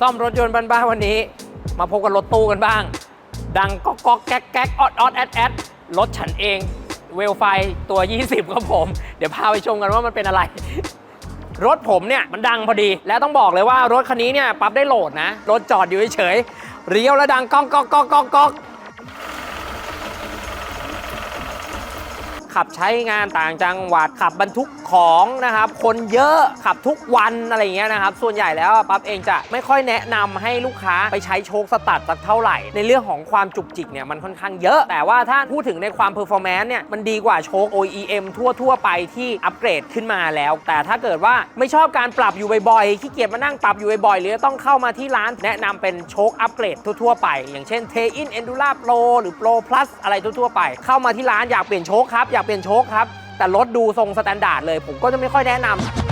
ซ่อมรถยนต์บ้านๆวันนี้ มาพบกับรถตู้กันบ้าง ดังก๊อกก๊อกแก๊กแก๊กออดออดแอดแอดรถฉันเองเวลไฟตัว 20 ครับผม เดี๋ยวพาไปชมกันว่ามันเป็นอะไร รถผมเนี่ยมันดังพอดี แล้วต้องบอกเลยว่ารถคันนี้เนี่ยปั๊บได้โหลดนะ รถจอดอยู่เฉยเรียวแล้วดังก๊อกก๊อกก๊อกก๊อกก๊อก ขับใช้งานต่างจังหวัดขับบรรทุกของนะครับคนเยอะขับทุกวันอะไรอย่างเงี้ยนะครับส่วนใหญ่แล้วปั๊บเองจะไม่ค่อยแนะนำให้ลูกค้าไปใช้โชคสตัดสักเท่าไหร่ ในเรื่องของความจุกจิกเนี่ยมันค่อนข้างเยอะ แต่ว่าถ้าพูดถึงในความเพอร์ฟอร์แมนซ์เนี่ยมันดีกว่าโชค OEM ทั่วๆไปที่อัปเกรดขึ้นมาแล้ว แต่ถ้าเกิดว่าไม่ชอบการปรับอยู่บ่อยๆขี้เกียจมานั่งปรับอยู่บ่อยๆหรือต้องเข้ามาที่ร้านแนะนำเป็นโชคอัปเกรดทั่วๆไป อย่างเช่น t a i n Endura Pro หรือ Pro Plus อะไรทั่วๆไป เข้ามาที่ร้านอยากเปลี่ยนโชคครับอยากเปลี่ยนโชคครับ แต่รถดูทรงสแตนดาร์ดเลย ผมก็จะไม่ค่อยแนะนำ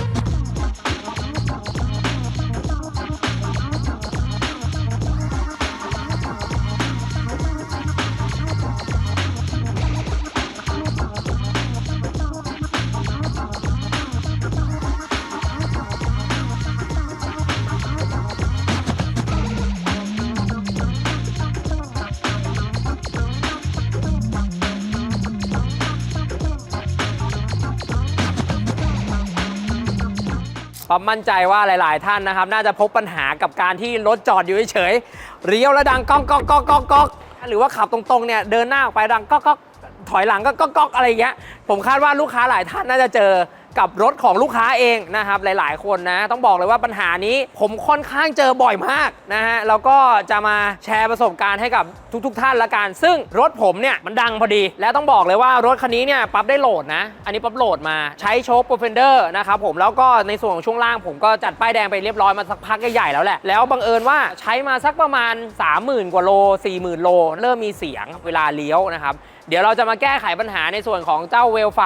มมั่นใจว่าหลาย ๆ ท่านนะครับ น่าจะพบปัญหากับการที่รถจอดอยู่เฉยๆเรียวแล้วดังก้องก๊อกก๊อกก๊อกก๊อกหรือว่าขับตรง ๆ เนี่ยเดินหน้าออกไปดังก๊อกก๊อก ถอยหลังก็ก๊อกอกอะไรอย่างเงี้ยผมคาดว่าลูกค้าหลายท่านน่าจะเจอกับรถของลูกค้าเองนะครับหลาย ๆ คนนะ ต้องบอกเลยว่าปัญหานี้ผมค่อนข้างเจอบ่อยมากนะฮะแล้วก็จะมาแชร์ประสบการณ์ให้กับทุกๆท่านละกันซึ่งรถผมเนี่ยมันดังพอดี แล้วต้องบอกเลยว่ารถคันนี้เนี่ยปั๊บได้โหลดนะ อันนี้ปั๊บโหลดมาใช้โชคโปรเฟนเดอร์นะครับผมแล้วก็ในส่วนของช่วงล่างผมก็จัดป้ายแดงไปเรียบร้อยมาสักพักใหญ่ๆแล้วแหละแล้วบังเอิญว่าใช้มาสักประมาณ 30,000 กว่าโล40,000 โล เริ่มมีเสียงเวลาเลี้ยวนะครับ เดี๋ยวเราจะมาแก้ไขปัญหาในส่วนของเจ้าเวลไฟ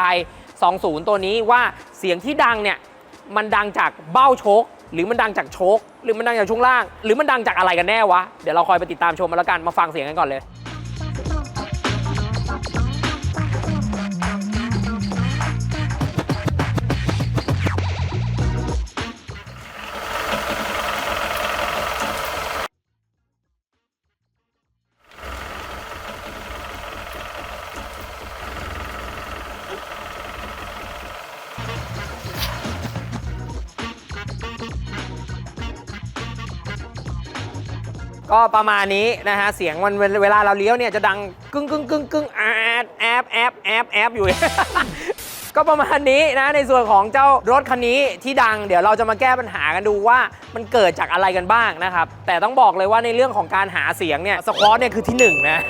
20 ตัวนี้ว่าเสียงที่ดังเนี่ยมันดังจากเบ้าโชกหรือมันดังจากโชกหรือมันดังจากช่วงล่าง หรือมันดังจากอะไรกันแน่วะ เดี๋ยวเราคอยไปติดตามชมมาแล้วกันมาฟังเสียงกันก่อนเลย ก็ประมาณนี้นะฮะ เสียงมันเวลาเราเลี้ยวเนี่ยจะดังกึ้งกึ้งกึ้งกึ้งแอดแอบแอบแอบแอบอยู่ ก็ประมาณนี้นะในส่วนของเจ้ารถคันนี้ที่ดังเดี๋ยวเราจะมาแก้ปัญหากันดูว่ามันเกิดจากอะไรกันบ้างนะครับ แต่ต้องบอกเลยว่าในเรื่องของการหาเสียงเนี่ยสควอตเนี่ยคือที่หนึ่งนะ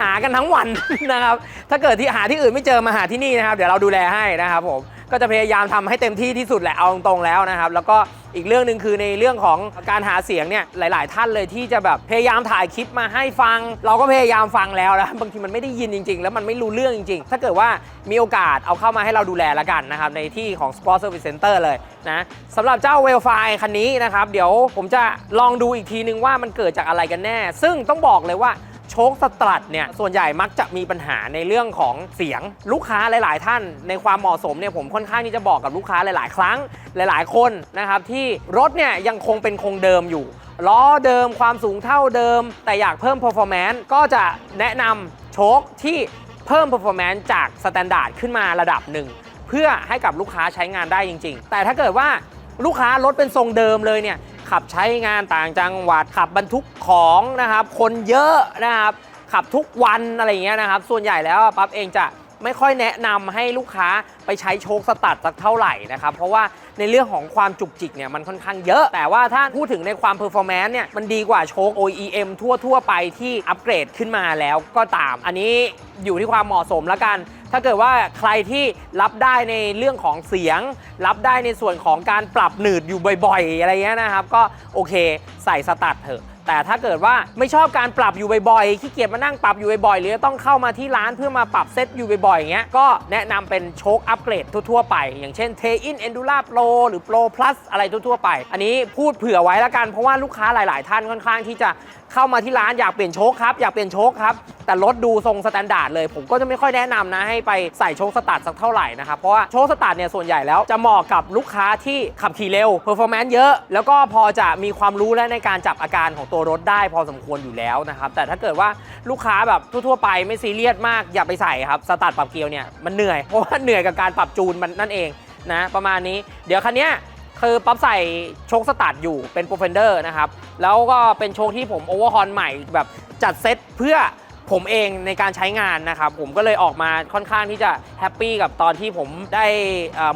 หากันทั้งวันนะครับ ถ้าเกิดที่หาที่อื่นไม่เจอมาหาที่นี่นะครับ เดี๋ยวเราดูแลให้นะครับผม ก็จะพยายามทำให้เต็มที่ที่สุดแหละเอาตรงๆแล้วนะครับ แล้วก็อีกเรื่องหนึ่งคือในเรื่องของการหาเสียงเนี่ยหลาย ๆ ท่านเลยที่จะแบบพยายามถ่ายคลิปมาให้ฟัง เราก็พยายามฟังแล้วนะบางทีมันไม่ได้ยินจริง ๆ แล้วมันไม่รู้เรื่องจริง ๆ ถ้าเกิดว่ามีโอกาสเอาเข้ามาให้เราดูแลล้วกันนะครับในที่ของ Sport Service Center เลยนะสำหรับเจ้าเวลไฟคันนี้นะครับเดี๋ยวผมจะลองดูอีกทีนึงว่ามันเกิดจากอะไรกันแน่ ซึ่งต้องบอกเลยว่า โชคสตรัทเนี่ยส่วนใหญ่มักจะมีปัญหาในเรื่องของเสียงลูกค้าหลาย ๆ ท่าน ในความเหมาะสมเนี่ยผมค่อนข้างที่จะบอกกับลูกค้าหลาย ๆ ครั้งหลาย ๆ คนนะครับที่รถเนี่ยยังคงเป็นคงเดิมอยู่ล้อเดิมความสูงเท่าเดิม แต่อยากเพิ่ม performance ก็จะแนะนำโชคที่เพิ่ม performance จากสแตนดาร์ดขึ้นมาระดับหนึ่งเพื่อให้กับลูกค้าใช้งานได้จริง ๆ แต่ถ้าเกิดว่าลูกค้ารถเป็นทรงเดิมเลยเนี่ย ขับใช้งานต่างจังหวัดขับบรรทุกของนะครับ คนเยอะนะครับ ขับทุกวันอะไรอย่างเงี้ยนะครับ ส่วนใหญ่แล้วปั๊บเองจะ ไม่ค่อยแนะนำให้ลูกค้าไปใช้โชคสตัดสักเท่าไหร่นะครับเพราะว่าในเรื่องของความจุกจิกเนี่ยมันค่อนข้างเยอะ แต่ว่าถ้าพูดถึงในความเพอร์ฟอร์แมนซ์เนี่ยมันดีกว่าโชค OEM ทั่วๆไปที่อัปเกรดขึ้นมาแล้วก็ตาม อันนี้อยู่ที่ความเหมาะสมแล้วกัน ถ้าเกิดว่าใครที่รับได้ในเรื่องของเสียง รับได้ในส่วนของการปรับหนืดอยู่บ่อย ๆ อะไรเงี้ยนะครับ ก็โอเคใส่สตัดเถอะ แต่ถ้าเกิดว่าไม่ชอบการปรับอยู่บ่อยๆขี้เกียจมานั่งปรับอยู่บ่อยๆหรือต้องเข้ามาที่ร้านเพื่อมาปรับเซตอยู่บ่อยๆอย่างเงี้ยก็แนะนำเป็นโชคอัปเกรดทั่วๆไป อย่างเช่น t ทอิน Endura Pro หรือ Pro Plus อะไรทั่วๆไป อันนี้พูดเผื่อไว้แล้วกันเพราะว่าลูกค้าหลาย ๆ ท่านค่อนข้างที่จะ เข้ามาที่ร้านอยากเปลี่ยนโชคครับอยากเปลี่ยนโชคครับแต่รถดูทรงสแตนดาร์ดเลยผมก็จะไม่ค่อยแนะนำนะให้ไปใส่โชคสตาร์ทสักเท่าไหร่นะครับเพราะว่าโชคสตาร์ทเนี่ยส่วนใหญ่แล้วจะเหมาะกับลูกค้าที่ขับขี่เร็วเพอร์ฟอร์แมนซ์เยอะ แล้วก็พอจะมีความรู้และในการจับอาการของตัวรถได้พอสมควรอยู่แล้วนะครับแต่ถ้าเกิดว่าลูกค้าแบบทั่วๆไปไม่ซีเรียสมากอย่าไปใส่ครับสตาร์ทปรับเกียร์เนี่ยมันเหนื่อยเพราะว่าเหนื่อยกับการปรับจูนมันนั่นเองนะประมาณนี้เดี๋ยวคันนี้ คือปั๊บใส่โชคสตาร์ทอยู่เป็นโปรเฟนเดอร์นะครับ แล้วก็เป็นโชคที่ผมโอเวอร์ฮอนใหม่แบบจัดเซตเพื่อผมเองในการใช้งานนะครับ ผมก็เลยออกมาค่อนข้างที่จะแฮปปี้กับตอนที่ผมได้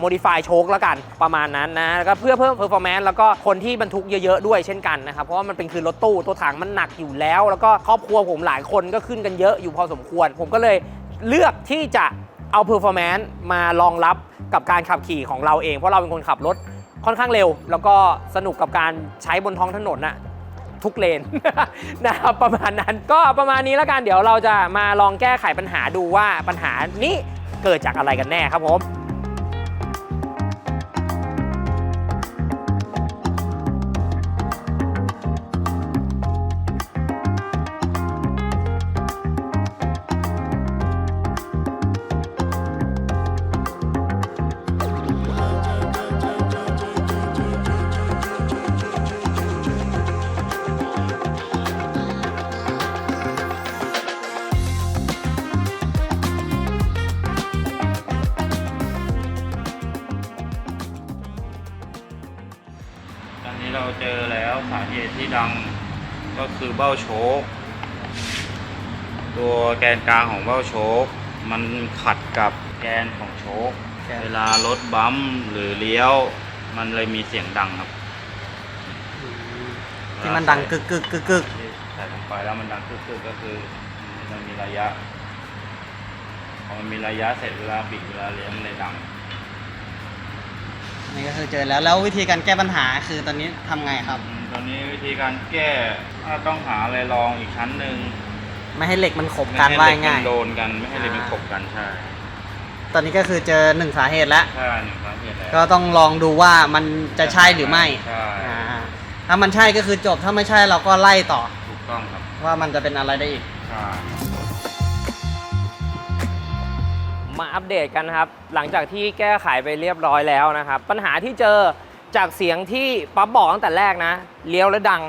โมดิฟายโชคแล้วกันประมาณนั้นนะแล้วก็เพื่อเพิ่มเพอร์ฟอร์แมนซ์แล้วก็คนที่บรรทุกเยอะๆด้วยเช่นกันนะครับ เพราะว่ามันเป็นคือรถตู้ตัวถังมันหนักอยู่แล้ว แล้วก็ครอบครัวผมหลายคนก็ขึ้นกันเยอะอยู่พอสมควร ผมก็เลยเลือกที่จะเอาเพอร์ฟอร์แมนซ์มารองรับกับการขับขี่ของเราเอง เพราะเราเป็นคนขับรถ ค่อนข้างเร็ว แล้วก็สนุกกับการใช้บนท้องถนนน่ะทุกเลน นะครับประมาณนั้นก็ประมาณนี้แล้วกันเดี๋ยวเราจะมาลองแก้ไขปัญหาดูว่าปัญหานี้เกิดจากอะไรกันแน่ครับผม คือเบ้าโชคตัวแกนกลางของเบ้าโชคมันขัดกับแกนของโชคแกนเวลารถบัมป์หรือเลี้ยว มันเลยมีเสียงดังครับที่มันดังกึกกึกกึกกึกที่ใส่ลงไปแล้วมันดังกึกๆก็คือมันมีระยะพอมันมีระยะเสร็จเวลาบิดเวลาเลี้ยวมันเลยดังนี่ก็คือเจอแล้วแล้ววิธีการแก้ปัญหาคือตอนนี้ทำไงครับอืมตอนนี้วิธีการแก้ถ้าต้องหาอะไรรองอีกชั้นหนึ่งไม่ให้เหล็กมันขบไม่กันให้ว่าเหล็กง่ายมันโดนกันไม่ให้เหล็กมันอ่าขบกันใช่ตอนนี้ก็คือเจอหนึ่งสาเหตุแล้ว ใช่หนึ่งสาเหตุแล้วก็ต้องลองดูว่ามันจะใช่หรือไม่ใช่อ่าถ้ามันใช่ก็คือจบ ถ้าไม่ใช่เราก็ไล่ต่อ ถูกต้องครับว่ามันจะเป็นอะไรได้อีก ใช่ มาอัปเดตกันนะครับ หลังจากที่แก้ไขไปเรียบร้อยแล้วนะครับ ปัญหาที่เจอ จากเสียงที่ปั๊บบอกตั้งแต่แรกนะ เลี้ยวแล้วดัง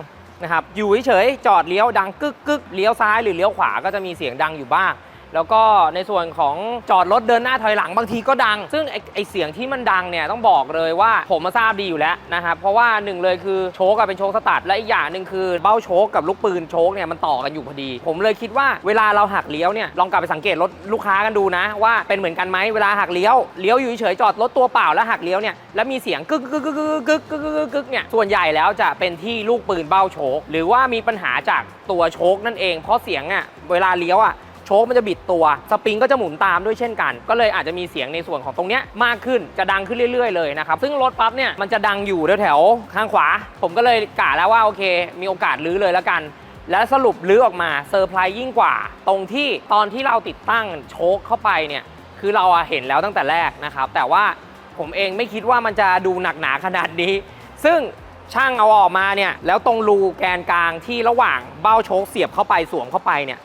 นะครับ อยู่เฉยๆจอดเลี้ยวดังกึกกึกเลี้ยวซ้ายหรือเลี้ยวขวาก็จะมีเสียงดังอยู่บ้าง แล้วก็ในส่วนของจอดรถเดินหน้าถอยหลังบางทีก็ดัง ซึ่งไอไอเสียงที่มันดังเนี่ยต้องบอกเลยว่าผมมาทราบดีอยู่แล้วนะครับ เพราะว่าหนึ่งเลยคือโชคกับเป็นโชคสตาร์ทและอีกอย่างหนึ่งคือเบ้าโชคกับลูกปืนโชคเนี่ยมันต่อกันอยู่พอดี ผมเลยคิดว่าเวลาเราหักเลี้ยวเนี่ยลองกลับไปสังเกตรถลูกค้ากันดูนะ ว่าเป็นเหมือนกันไหมเวลาหักเลี้ยวเลี้ยวอยู่เฉยจอดรถตัวเปล่าแล้วหักเลี้ยวเนี่ยแล้วมีเสียงกึกกึกกึกกึกกึกกึกกึกกึกกึกเนี่ยส่วนใหญ่แล้วจะเป็นที่ลูกปืนเบ้าโชคหรือว่ามีปัญหาจากตัวโชคนั่นเอง เพราะเสียงอะเวลาเลี้ยวอะ โชคมันจะบิดตัว สปริงก็จะหมุนตามด้วยเช่นกัน ก็เลยอาจจะมีเสียงในส่วนของตรงเนี้ยมากขึ้นจะดังขึ้นเรื่อย ๆ เลยนะครับซึ่งรถปั๊บเนี่ยมันจะดังอยู่แถวๆข้างขวา ผมก็เลยกะแล้วว่าโอเค มีโอกาสลื้อเลยแล้วกันและสรุปลื้อออกมาเซอร์ไพรส์ยิ่งกว่า ตรงที่ตอนที่เราติดตั้งโชคเข้าไปเนี่ยคือเราเห็นแล้วตั้งแต่แรกนะครับ แต่ว่าผมเองไม่คิดว่ามันจะดูหนักหนาขนาดนี้ ซึ่งช่างเอาออกมาเนี่ยแล้วตรงรูแกนกลางที่ระหว่างเบ้าโชคเสียบเข้าไปสวมเข้าไปเนี่ย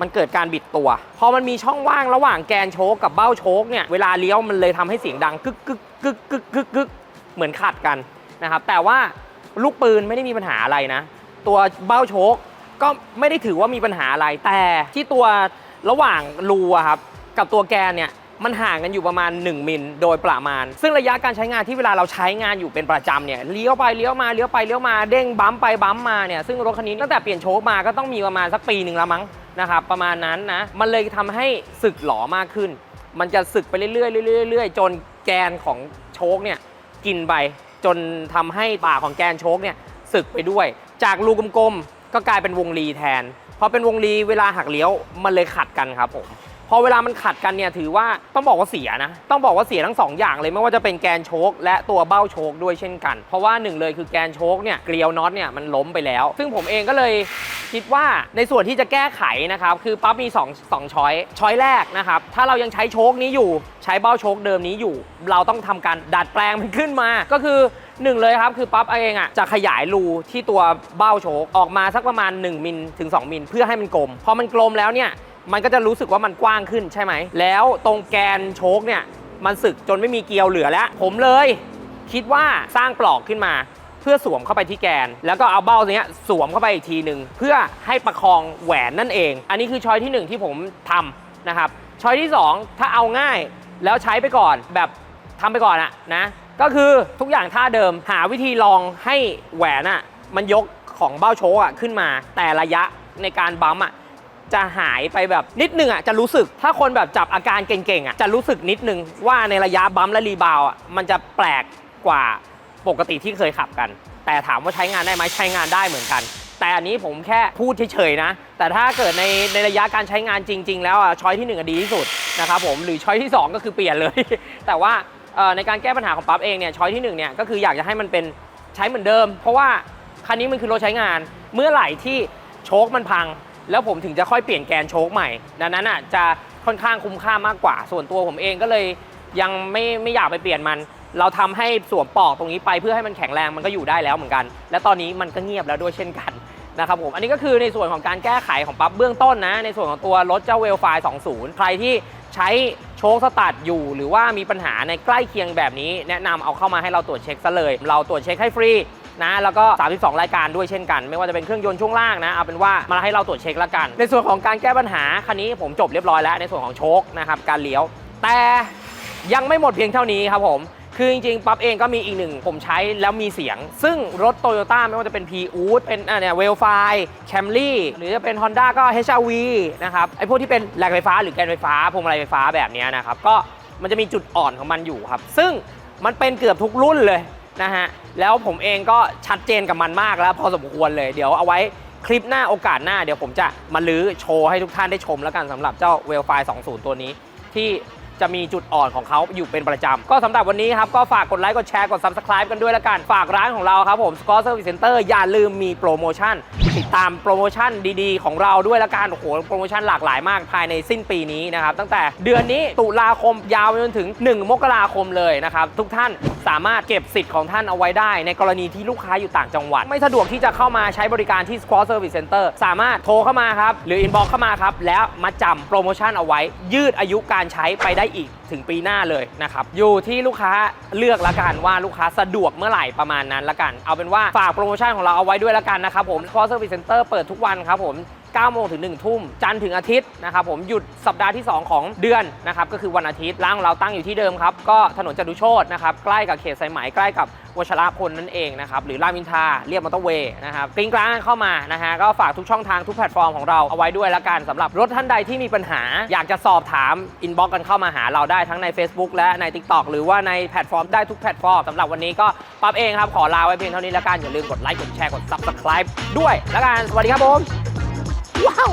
มันเกิดการบิดตัว พอมันมีช่องว่างระหว่างแกนโชคกับเบ้าโชคเนี่ยเวลาเลี้ยวมันเลยทำให้เสียงดังกึกกึกกึกกึกกึกกึกเหมือนขัดกันนะครับแต่ว่าลูกปืนไม่ได้มีปัญหาอะไรนะ ตัวเบ้าโชคก็ไม่ได้ถือว่ามีปัญหาอะไรแต่ที่ตัวระหว่างรูอะครับกับตัวแกนเนี่ยมันห่างกันอยู่ประมาณ 1 มิลโดยประมาณ ซึ่งระยะการใช้งานที่เวลาเราใช้งานอยู่เป็นประจำเนี่ยเลี้ยวไปเลี้ยวมาเลี้ยวไปเลี้ยวมาเด้งบัมไปบัมมาเนี่ยซึ่งรถคันนี้ตั้งแต่เปลี่ยนโชคมาก็ต้องมีประมาณสักปีหนึ่งล้วมั้ง นะครับประมาณนั้นนะ มันเลยทำให้สึกหลอมากขึ้น มันจะสึกไปเรื่อยๆเรื่อยๆเรื่อยจนแกนของโชคเนี่ยกินไปจนทำให้ปากของแกนโชคเนี่ยสึกไปด้วย จากรูกลมๆก็กลายเป็นวงรีแทนพอเป็นวงรีเวลาหักเลี้ยวมันเลยขัดกันครับผม พอเวลามันขัดกันเนี่ยถือว่าต้องบอกว่าเสียนะ ต้องบอกว่าเสียทั้งสองอย่างเลยไม่ว่าจะเป็นแกนโชคและตัวเบ้าโชคด้วยเช่นกัน เพราะว่าหนึ่งเลยคือแกนโชคเนี่ยเกลียวน็อตเนี่ยมันล้มไปแล้ว ซึ่งผมเองก็เลยคิดว่าในส่วนที่จะแก้ไขนะครับคือปั๊บมี2 2ช้อยช้อยแรกนะครับถ้าเรายังใช้โชคนี้อยู่ใช้เบ้าโชคเดิมนี้อยู่ เราต้องทำการดัดแปลงมันขึ้นมาก็คือหนึ่งเลยครับคือปั๊บเองอะจะขยายรูที่ตัวเบ้าโชคออกมาสักประมาณ 1มิลถึง2มิลเพื่อให้มันกลม พอมันกลมแล้วเนี่ย มันก็จะรู้สึกว่ามันกว้างขึ้นใช่ไหม แล้วตรงแกนโชคเนี่ย มันสึกจนไม่มีเกลียวเหลือแล้ว ผมเลย คิดว่าสร้างปลอกขึ้นมา เพื่อสวมเข้าไปที่แกน แล้วก็เอาเบ้าเนี้ยสวมเข้าไปอีกทีหนึ่งเพื่อให้ประคองแหวนนั่นเอง อันนี้คือช้อยที่หนึ่งที่ผมทำนะครับช้อยที่สองถ้าเอาง่ายแล้วใช้ไปก่อนแบบทำไปก่อนอะนะก็คือทุกอย่างท่าเดิมหาวิธีลองให้แหวนอะมันยกของเบ้าโชกอะขึ้นมา แต่ระยะในการบัมอะ จะหายไปแบบนิดนึงอะจะรู้สึก ถ้าคนแบบจับอาการเก่งๆอะจะรู้สึกนิดนึงว่าในระยะบัมและรีบาวอะมันจะแปลกกว่าปกติที่เคยขับกัน แต่ถามว่าใช้งานได้ไหมใช้งานได้เหมือนกัน แต่อันนี้ผมแค่พูดเฉยๆนะ แต่ถ้าเกิดในในระยะการใช้งานจริง ๆ แล้วอะช้อยที่หนึ่งอะดีที่สุดนะครับผมหรือช้อยที่สองก็คือเปลี่ยนเลย แต่ว่าเอ่อในการแก้ปัญหาของปั๊บเองเนี่ยช้อยที่หนึ่งเนี่ยก็คืออยากจะให้มันเป็นใช้เหมือนเดิม เพราะว่าคันนี้มันคือรถใช้งาน เมื่อไหร่ที่โชคมันพัง แล้วผมถึงจะค่อยเปลี่ยนแกนโชคใหม่ ดังนั้นอะจะค่อนข้างคุ้มค่ามากกว่า ส่วนตัวผมเองก็เลยยังไม่ไม่อยากไปเปลี่ยนมัน เราทำให้สวมปลอกตรงนี้ไปเพื่อให้มันแข็งแรงมันก็อยู่ได้แล้วเหมือนกัน และตอนนี้มันก็เงียบแล้วด้วยเช่นกันนะครับผม อันนี้ก็คือในส่วนของการแก้ไขของปั๊บเบื้องต้นนะ ในส่วนของตัวรถเจ้าเวลไฟ20 ใครที่ใช้โชคสตาร์ทอยู่ หรือว่ามีปัญหาในใกล้เคียงแบบนี้ แนะนำเอาเข้ามาให้เราตรวจเช็คซะเลย เราตรวจเช็คให้ฟรี นะแล้วก็ 32 รายการด้วยเช่นกัน ไม่ว่าจะเป็นเครื่องยนต์ช่วงล่างนะเอาเป็นว่ามาให้เราตรวจเช็คแล้วกัน ในส่วนของการแก้ปัญหาคันนี้ผมจบเรียบร้อยแล้วในส่วนของโชคนะครับการเลี้ยว แต่ยังไม่หมดเพียงเท่านี้ครับผมคือจริงๆ ปั๊บเองก็มีอีกหนึ่งผมใช้แล้วมีเสียง ซึ่งรถโตโยต้าไม่ว่าจะเป็น p ีอูดเป็นเนี่ยเวลไฟแคมรี่หรือจะเป็น Honda ก็ HRV นะครับ ไอพวกที่เป็นแหลกไฟฟ้าหรือแกนไฟฟ้าพวงมาลัยไฟฟ้าแบบนี้นะครับ ก็มันจะมีจุดอ่อนของมันอยู่ครับ ซึ่งมันเป็นเกือบทุกรุ่นเลย นะฮะ แล้วผมเองก็ชัดเจนกับมันมากแล้ว พอสมควรเลย เดี๋ยวเอาไว้คลิปหน้าโอกาสหน้า เดี๋ยวผมจะมาลื้อโชว์ให้ทุกท่านได้ชมแล้วกันสำหรับเจ้าเวลไฟ20 ตัวนี้ ที่ จะมีจุดอ่อนของเขาอยู่เป็นประจำ ก็สำหรับวันนี้ครับ ก็ฝากกดไลค์ กดแชร์ กด Subscribe กันด้วยล้วกัน ฝากร้านของเราครับผม Score Service Center อย่าลืมมีโปรโมชั่น ติดตามโปรโมชั่นดีๆ ของเราด้วยล้วกัน โอ้โห โปรโมชั่นหลากหลายมากภายในสิ้นปีนี้นะครับ ตั้งแต่เดือนนี้ตุลาคมยาวไปจนถึง 1 มกราคมเลยนะครับ ทุกท่านสามารถเก็บสิทธิ์ของท่านเอาไว้ได้ ในกรณีที่ลูกค้าอยู่ต่างจังหวัด ไม่สะดวกที่จะเข้ามาใช้บริการที่ Squad Service Center สามารถโทรเข้ามาครับหรือ inbox เข้ามาครับแล้วมาจำโปรโมชั่นเอาไว้ยืดอายุการใช้ไปได้อีกถึงปีหน้าเลยนะครับ อยู่ที่ลูกค้าเลือกละกันว่าลูกค้าสะดวกเมื่อไหร่ประมาณนั้นละกัน เอาเป็นว่าฝากโปรโมชั่นของเราเอาไว้ด้วยละกันนะครับผม Squad Service Center เปิดทุกวันครับผม 9โมงถึง 1 ทุ่ม จันทร์ถึงอาทิตย์นะครับผมหยุดสัปดาห์ที่ 2 ของเดือนนะครับก็คือวันอาทิตย์ร้านของเราตั้งอยู่ที่เดิมครับ ก็ถนนจตุโชตนะครับใกล้กับเขตสายไหมใกล้กับวชรพลนั่นเองนะครับหรือรามอินทาเรียบมอเตอร์เวย์นะครับกริ้งกลางเข้ามานะฮะก็ฝากทุกช่องทางทุกแพลตฟอร์มของเราเอาไว้ด้วยละกันสำหรับรถท่านใดที่มีปัญหา อยากจะสอบถามอินบ็อกกันเข้ามาหาเราได้ทั้งใน Facebook และใน TikTok หรือว่าในแพลตฟอร์มได้ทุกแพลตฟอร์มสำหรับวันนี้ก็ปั๊บเองครับขอลาไว้เพียงเท่านี้ละกันอย่าลืมกดไลค์กดแชร์กด Subscribe ด้วยละกันสวัสดีครับผม ว้าว